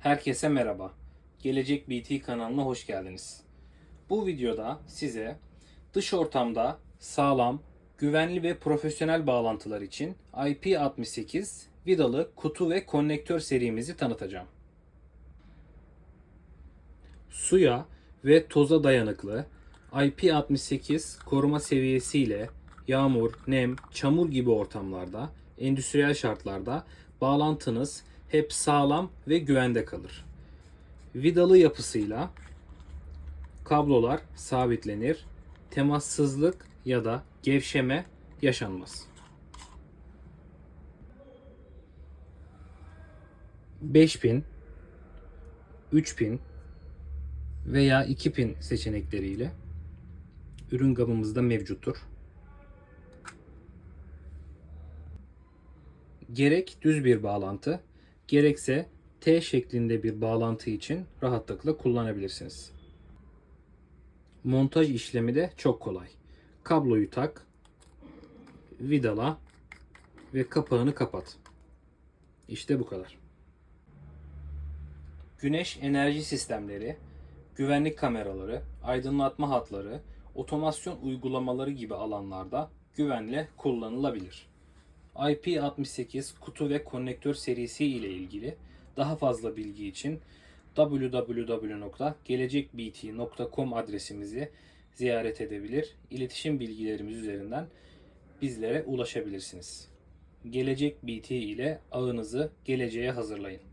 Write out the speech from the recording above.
Herkese merhaba. Gelecek BT kanalına hoş geldiniz. Bu videoda size dış ortamda sağlam, güvenli ve profesyonel bağlantılar için IP68 vidalı kutu ve konnektör serimizi tanıtacağım. Suya ve toza dayanıklı IP68 koruma seviyesiyle yağmur, nem, çamur gibi ortamlarda, endüstriyel şartlarda bağlantınız hep sağlam ve güvende kalır. Vidalı yapısıyla kablolar sabitlenir, temassızlık ya da gevşeme yaşanmaz. 5 pin, 3 pin veya 2 pin seçenekleriyle ürün gamımızda mevcuttur. Gerek düz bir bağlantı, gerekse T şeklinde bir bağlantı için rahatlıkla kullanabilirsiniz. Montaj işlemi de çok kolay. Kabloyu tak, vidala ve kapağını kapat. İşte bu kadar. Güneş enerji sistemleri, güvenlik kameraları, aydınlatma hatları, otomasyon uygulamaları gibi alanlarda güvenle kullanılabilir. IP68 kutu ve konnektör serisi ile ilgili daha fazla bilgi için www.gelecekbt.com adresimizi ziyaret edebilir, iletişim bilgilerimiz üzerinden bizlere ulaşabilirsiniz. Gelecek BT ile ağınızı geleceğe hazırlayın.